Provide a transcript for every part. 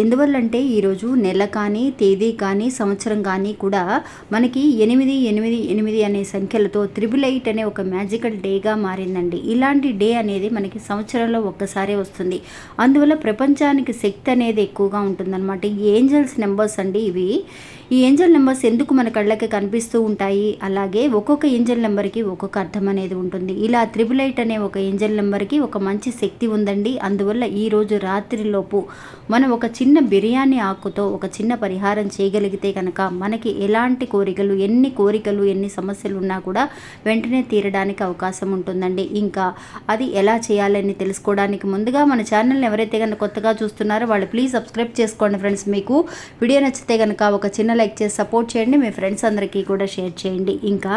ఎందువల్లంటే ఈరోజు నెల కానీ తేదీ కానీ సంవత్సరం కానీ కూడా మనకి ఎనిమిది ఎనిమిది ఎనిమిది అనే సంఖ్యలతో త్రిబుల్ ఎయిట్ అనే ఒక మ్యాజికల్ డేగా మారిందండి. ఇలాంటి డే అనేది మనకి సంవత్సరంలో ఒక్కసారే వస్తుంది. అందువల్ల ప్రపంచానికి శక్తి అనేది ఎక్కువగా ఉంటుందన్నమాట. ఈ ఏంజల్స్ నెంబర్స్ అండి ఇవి. ఈ ఏంజల్ నెంబర్స్ ఎందుకు మన కళ్ళకి కనిపిస్తూ ఉంటాయి? అలాగే ఒక్కొక్క ఏంజల్ నెంబర్కి ఒక్కొక్క అర్థం అనేది ఉంటుంది. ఇలా త్రిబుల్ ఎయిట్ అనే ఒక ఏంజల్ నెంబర్కి ఒక మంచి శక్తి ఉందండి. అందువల్ల ఈ రోజు రాత్రిలోపు మనం ఒక చిన్న చిన్న బిర్యానీ ఆకుతో ఒక చిన్న పరిహారం చేయగలిగితే కనుక మనకి ఎలాంటి కోరికలు ఎన్ని కోరికలు ఎన్ని సమస్యలు ఉన్నా కూడా వెంటనే తీరడానికి అవకాశం ఉంటుందండి. ఇంకా అది ఎలా చేయాలని తెలుసుకోవడానికి ముందుగా మన ఛానల్ని ఎవరైతే కనుక కొత్తగా చూస్తున్నారో వాళ్ళు ప్లీజ్ సబ్స్క్రైబ్ చేసుకోండి ఫ్రెండ్స్. మీకు వీడియో నచ్చితే కనుక ఒక చిన్న లైక్ చేసి సపోర్ట్ చేయండి. మీ ఫ్రెండ్స్ అందరికీ కూడా షేర్ చేయండి. ఇంకా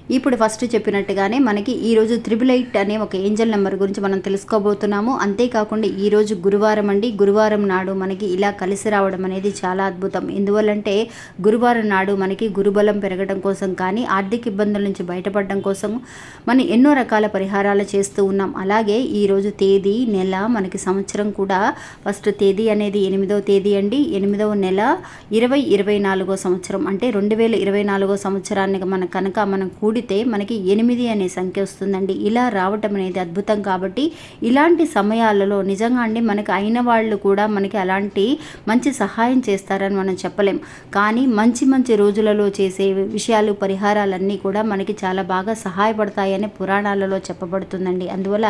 ఇప్పుడు ఫస్ట్ చెప్పినట్టుగానే మనకి ఈరోజు త్రిబుల్ ఎయిట్ అనే ఒక ఏంజల్ నెంబర్ గురించి మనం తెలుసుకోబోతున్నాము. అంతేకాకుండా ఈరోజు గురువారం అండి. గురువారం నాడు మనకి ఇలా కలిసి రావడం అనేది చాలా అద్భుతం. ఎందువల్లంటే గురువారం నాడు మనకి గురుబలం పెరగడం కోసం కానీ ఆర్థిక ఇబ్బందుల నుంచి బయటపడడం కోసం మనం ఎన్నో రకాల పరిహారాలు చేస్తూ ఉన్నాం. అలాగే ఈరోజు తేదీ నెల మనకి సంవత్సరం కూడా ఫస్ట్ తేదీ అనేది ఎనిమిదవ తేదీ అండి. ఎనిమిదవ నెల ఇరవై ఇరవై నాలుగో సంవత్సరం. అంటే రెండు వేల ఇరవై నాలుగో సంవత్సరానికి మన కనుక మనం కూడి కూడితే మనకి ఎనిమిది అనే సంఖ్య వస్తుందండి. ఇలా రావటం అనేది అద్భుతం కాబట్టి ఇలాంటి సమయాలలో నిజంగా అండి మనకి అయిన వాళ్ళు కూడా మనకి అలాంటి మంచి సహాయం చేస్తారని మనం చెప్పలేం. కానీ మంచి మంచి రోజులలో చేసే విషయాలు పరిహారాలన్నీ కూడా మనకి చాలా బాగా సహాయపడతాయని పురాణాలలో చెప్పబడుతుందండి. అందువల్ల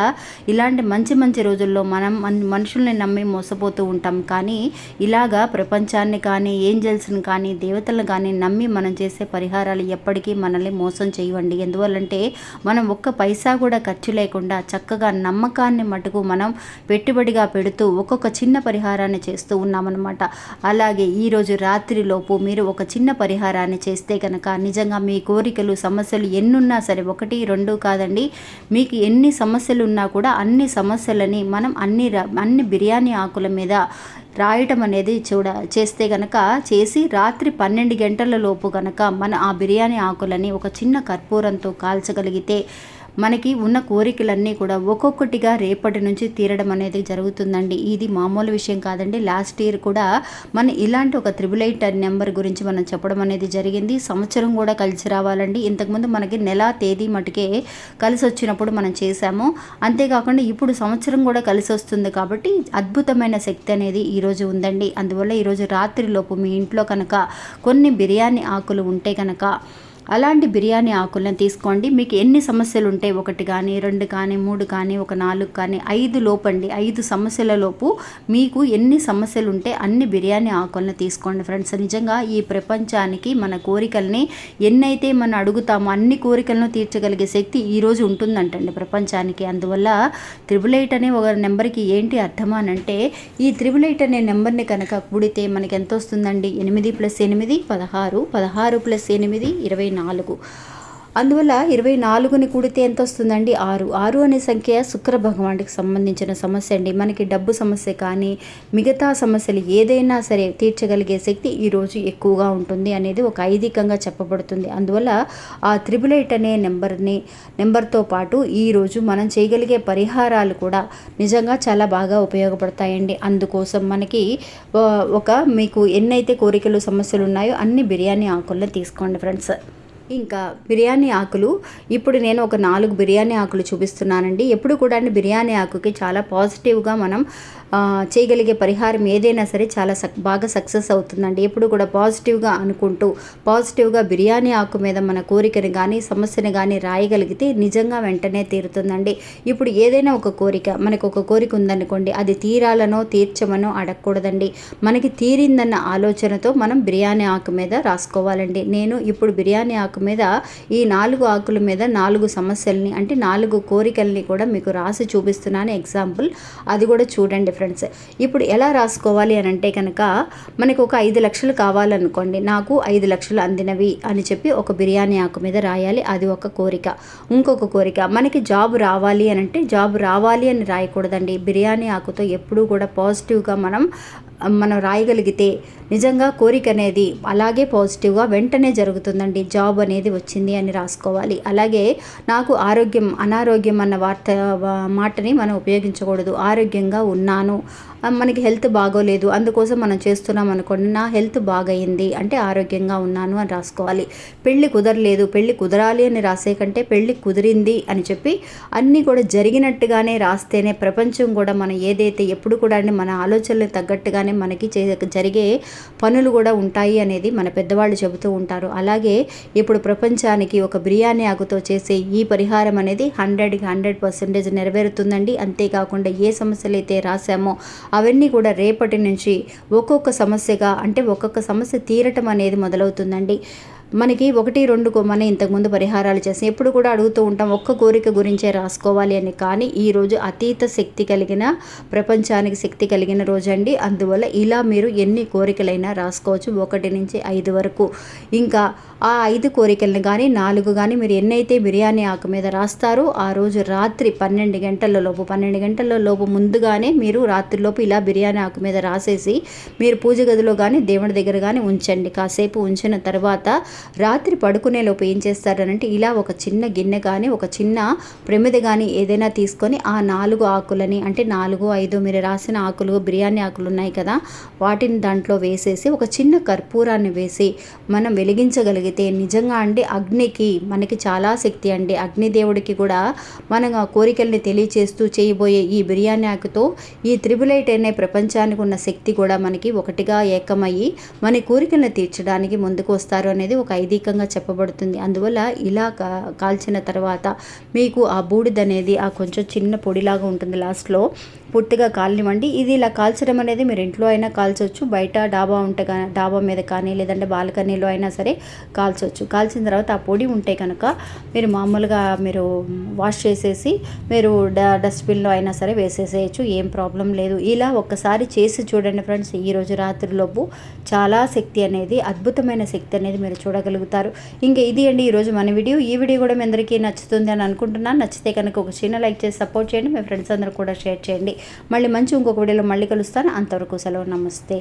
ఇలాంటి మంచి మంచి రోజుల్లో మనం మనుషుల్ని నమ్మి మోసపోతూ ఉంటాం. కానీ ఇలాగా ప్రపంచాన్ని కానీ ఏంజల్స్ని కానీ దేవతలను కానీ నమ్మి మనం చేసే పరిహారాలు ఎప్పటికీ మనల్ని మోసం చేయవండి. ఎందువల్లంటే మనం ఒక్క పైసా కూడా ఖర్చు లేకుండా చక్కగా నమ్మకాన్ని మటుకు మనం పెట్టుబడిగా పెడుతూ ఒక్కొక్క చిన్న పరిహారాన్ని చేస్తూ ఉన్నామన్నమాట. అలాగే ఈరోజు రాత్రిలోపు మీరు ఒక చిన్న పరిహారాన్ని చేస్తే కనుక నిజంగా మీ కోరికలు సమస్యలు ఎన్నున్నా సరే ఒకటి రెండు కాదండి. మీకు ఎన్ని సమస్యలు ఉన్నా కూడా అన్ని సమస్యలని మనం అన్ని ర- అన్ని బిర్యానీ ఆకుల మీద రాయటం అనేది చూడ చేస్తే గనక చేసి రాత్రి పన్నెండు గంటల లోపు గనక మన ఆ బిర్యానీ ఆకులని ఒక చిన్న కర్పూరంతో కాల్చగలిగితే మనకి ఉన్న కోరికలన్నీ కూడా ఒక్కొక్కటిగా రేపటి నుంచి తీరడం అనేది జరుగుతుందండి. ఇది మామూలు విషయం కాదండి. లాస్ట్ ఇయర్ కూడా మన ఇలాంటి ఒక త్రిబుల్ ఎయిట్ నెంబర్ గురించి మనం చెప్పడం అనేది జరిగింది. సంవత్సరం కూడా కలిసి రావాలండి. ఇంతకుముందు మనకి నెల తేదీ మటుకే కలిసి వచ్చినప్పుడు మనం చేశాము. అంతేకాకుండా ఇప్పుడు సంవత్సరం కూడా కలిసి వస్తుంది కాబట్టి అద్భుతమైన శక్తి అనేది ఈరోజు ఉందండి. అందువల్ల ఈరోజు రాత్రిలోపు మీ ఇంట్లో కనుక కొన్ని బిర్యానీ ఆకులు ఉంటే కనుక అలాంటి బిర్యానీ ఆకులను తీసుకోండి. మీకు ఎన్ని సమస్యలు ఉంటాయి ఒకటి కానీ రెండు కానీ మూడు కానీ ఒక నాలుగు కానీ ఐదు లోపండి. ఐదు సమస్యల లోపు మీకు ఎన్ని సమస్యలు ఉంటే అన్ని బిర్యానీ ఆకులను తీసుకోండి. ఫ్రెండ్స్ నిజంగా ఈ ప్రపంచానికి మన కోరికల్ని ఎన్నైతే మనం అడుగుతామో అన్ని కోరికలను తీర్చగలిగే శక్తి ఈరోజు ఉంటుందంటండి ప్రపంచానికి. అందువల్ల త్రిబుల్ ఎయిట్ అనే ఒక నెంబర్కి ఏంటి అర్థం అని అంటే ఈ త్రిబుల్ ఎయిట్ అనే నెంబర్ని కనుక కూడితే మనకి ఎంత వస్తుందండి ఎనిమిది ప్లస్ ఎనిమిది పదహారు. పదహారు ప్లస్ ఎనిమిది ఇరవై నాలుగు. నాలుగు. అందువల్ల ఇరవై నాలుగుని కూడితే ఎంత వస్తుందండి ఆరు. ఆరు అనే సంఖ్య శుక్ర భగవానుడికి సంబంధించిన సమస్య అండి. మనకి డబ్బు సమస్య కానీ మిగతా సమస్యలు ఏదైనా సరే తీర్చగలిగే శక్తి ఈరోజు ఎక్కువగా ఉంటుంది అనేది ఒక ఐదికంగా చెప్పబడుతుంది. అందువల్ల ఆ త్రిబుల్ ఎయిట్ అనే నెంబర్ని నెంబర్తో పాటు ఈరోజు మనం చేయగలిగే పరిహారాలు కూడా నిజంగా చాలా బాగా ఉపయోగపడతాయండి. అందుకోసం మనకి ఒక మీకు ఎన్నైతే కోరికలు సమస్యలు ఉన్నాయో అన్ని బిర్యానీ ఆకుల్ని తీసుకోండి ఫ్రెండ్స్. ఇంకా బిర్యానీ ఆకులు. ఇప్పుడు నేను ఒక నాలుగు బిర్యానీ ఆకులు చూపిస్తున్నానండి. ఎప్పుడు కూడా బిర్యానీ ఆకుకి చాలా పాజిటివ్గా మనం చేయగలిగే పరిహారం ఏదైనా సరే చాలా సక్ బాగా సక్సెస్ అవుతుందండి. ఎప్పుడు కూడా పాజిటివ్గా అనుకుంటూ పాజిటివ్గా బిర్యానీ ఆకు మీద మన కోరికని కానీ సమస్యని కానీ రాయగలిగితే నిజంగా వెంటనే తీరుతుందండి. ఇప్పుడు ఏదైనా ఒక కోరిక మనకు ఒక కోరిక ఉందనుకోండి అది తీరాలనో తీర్చమనో అడగకూడదండి. మనకి తీరిందన్న ఆలోచనతో మనం బిర్యానీ ఆకు మీద రాసుకోవాలండి. నేను ఇప్పుడు బిర్యానీ ఆకు మీద ఈ నాలుగు ఆకుల మీద నాలుగు సమస్యల్ని అంటే నాలుగు కోరికల్ని కూడా మీకు రాసి చూపిస్తున్నాను ఎగ్జాంపుల్. అది కూడా చూడండి ఫ్రెండ్స్. ఇప్పుడు ఎలా రాసుకోవాలి అని అంటే కనుక మనకు ఒక ఐదు లక్షలు కావాలనుకోండి. నాకు ఐదు లక్షలు అందినవి అని చెప్పి ఒక బిర్యానీ ఆకు మీద రాయాలి. అది ఒక కోరిక. ఇంకొక కోరిక మనకి జాబ్ రావాలి అని అంటే జాబ్ రావాలి అని రాయకూడదండి. బిర్యానీ ఆకుతో ఎప్పుడూ కూడా పాజిటివ్గా మనం మనం రాయగలిగితే నిజంగా కోరిక అనేది అలాగే పాజిటివ్గా వెంటనే జరుగుతుందండి. జాబ్ అనేది వచ్చింది అని రాసుకోవాలి. అలాగే నాకు ఆరోగ్యం అనారోగ్యం అన్న వార్త మాటని మనం ఉపయోగించకూడదు. ఆరోగ్యంగా ఉన్నాను. మనకి హెల్త్ బాగోలేదు అందుకోసం మనం చేస్తున్నాం అనుకోండి నా హెల్త్ బాగయింది అంటే ఆరోగ్యంగా ఉన్నాను అని రాసుకోవాలి. పెళ్ళి కుదరలేదు పెళ్ళి కుదరాలి అని రాసే కంటే పెళ్ళి కుదిరింది అని చెప్పి అన్నీ కూడా జరిగినట్టుగానే రాస్తేనే ప్రపంచం కూడా మనం ఏదైతే ఎప్పుడు కూడా మన ఆలోచనలకు తగ్గట్టుగానే మనకి చే జరిగే పనులు కూడా ఉంటాయి అనేది మన పెద్దవాళ్ళు చెబుతూ ఉంటారు. అలాగే ఇప్పుడు ప్రపంచానికి ఒక బిర్యానీ ఆకుతో చేసే ఈ పరిహారం అనేది హండ్రెడ్కి హండ్రెడ్ పర్సెంటేజ్ నెరవేరుతుందండి. అంతేకాకుండా ఏ సమస్యలు అయితే రాసామో అవన్నీ కూడా రేపటి నుంచి ఒక్కొక్క సమస్యగా అంటే ఒక్కొక్క సమస్య తీరటం అనేది మొదలవుతుందండి. మనకి ఒకటి రెండు కో- ఇంతకుముందు పరిహారాలు చేసాం ఎప్పుడు కూడా అడుగుతూ ఉంటాం ఒక్క కోరిక గురించే రాసుకోవాలి అని. కానీ ఈరోజు అతీత శక్తి కలిగిన ప్రపంచానికి శక్తి కలిగిన రోజు అండి. అందువల్ల ఇలా మీరు ఎన్ని కోరికలైనా రాసుకోవచ్చు ఒకటి నుంచి ఐదు వరకు. ఇంకా ఆ ఐదు కోరికలను కానీ నాలుగు కానీ మీరు ఎన్నైతే బిర్యానీ ఆకు మీద రాస్తారో ఆ రోజు రాత్రి పన్నెండు గంటల లోపు పన్నెండు గంటల లోపు ముందుగానే మీరు రాత్రిలోపు ఇలా బిర్యానీ ఆకు మీద రాసేసి మీరు పూజ గదిలో కానీ దేవుడి దగ్గర కానీ ఉంచండి. కాసేపు ఉంచిన తర్వాత రాత్రి పడుకునే లోపు ఏం చేస్తారనంటే ఇలా ఒక చిన్న గిన్నె కానీ ఒక చిన్న ప్రమిద కానీ ఏదైనా తీసుకొని ఆ నాలుగు ఆకులని అంటే నాలుగు ఐదు మీరు రాసిన ఆకులు బిర్యానీ ఆకులు ఉన్నాయి కదా వాటిని దాంట్లో వేసేసి ఒక చిన్న కర్పూరాన్ని వేసి మనం వెలిగించగలిగితే నిజంగా అండి అగ్నికి మనకి చాలా శక్తి అండి. అగ్నిదేవుడికి కూడా మనం ఆ కోరికల్ని తెలియచేస్తూ చేయబోయే ఈ బిర్యానీ ఆకుతో ఈ త్రిబులైట్ అనే ప్రపంచానికి ఉన్న శక్తి కూడా మనకి ఒకటిగా ఏకమయ్యి మన కోరికలను తీర్చడానికి ముందుకు వస్తారు అనేది ఒక ఐదీకంగా చెప్పబడుతుంది. అందువల్ల ఇలా కా- కాల్చిన తర్వాత మీకు ఆ బూడిద అనేది ఆ కొంచెం చిన్న పొడిలాగా ఉంటుంది లాస్ట్లో. పూర్తిగా కాలనివ్వండి ఇది ఇలా కాల్చడం అనేది మీరు ఇంట్లో అయినా కాల్చవచ్చు బయట డాబా ఉంటే కానీ డాబా మీద కానీ లేదంటే బాల్కనీలో అయినా సరే కాల్చవచ్చు కాల్చిన తర్వాత ఆ పొడి ఉంటే కనుక మీరు మామూలుగా మీరు వాష్ చేసేసి మీరు డ డస్ట్బిన్లో అయినా సరే వేసేసేయచ్చు. ఏం ప్రాబ్లం లేదు. ఇలా ఒక్కసారి చేసి చూడండి ఫ్రెండ్స్. ఈ రోజు రాత్రిలోపు చాలా శక్తి అనేది అద్భుతమైన శక్తి అనేది మీరు చూడగలుగుతారు. ఇంకా ఇది అండి ఈరోజు మన వీడియో. ఈ వీడియో కూడా మీ అందరికీ నచ్చుతుంది అని అనుకుంటున్నాను. నచ్చితే కనుక ఒక చిన్న లైక్ చేసి సపోర్ట్ చేయండి. మీ ఫ్రెండ్స్ అందరూ కూడా షేర్ చేయండి. మళ్ళీ మంచి ఇంకొక వీడియోలో మళ్ళీ కలుస్తాను. అంతవరకు సెలవు. నమస్తే.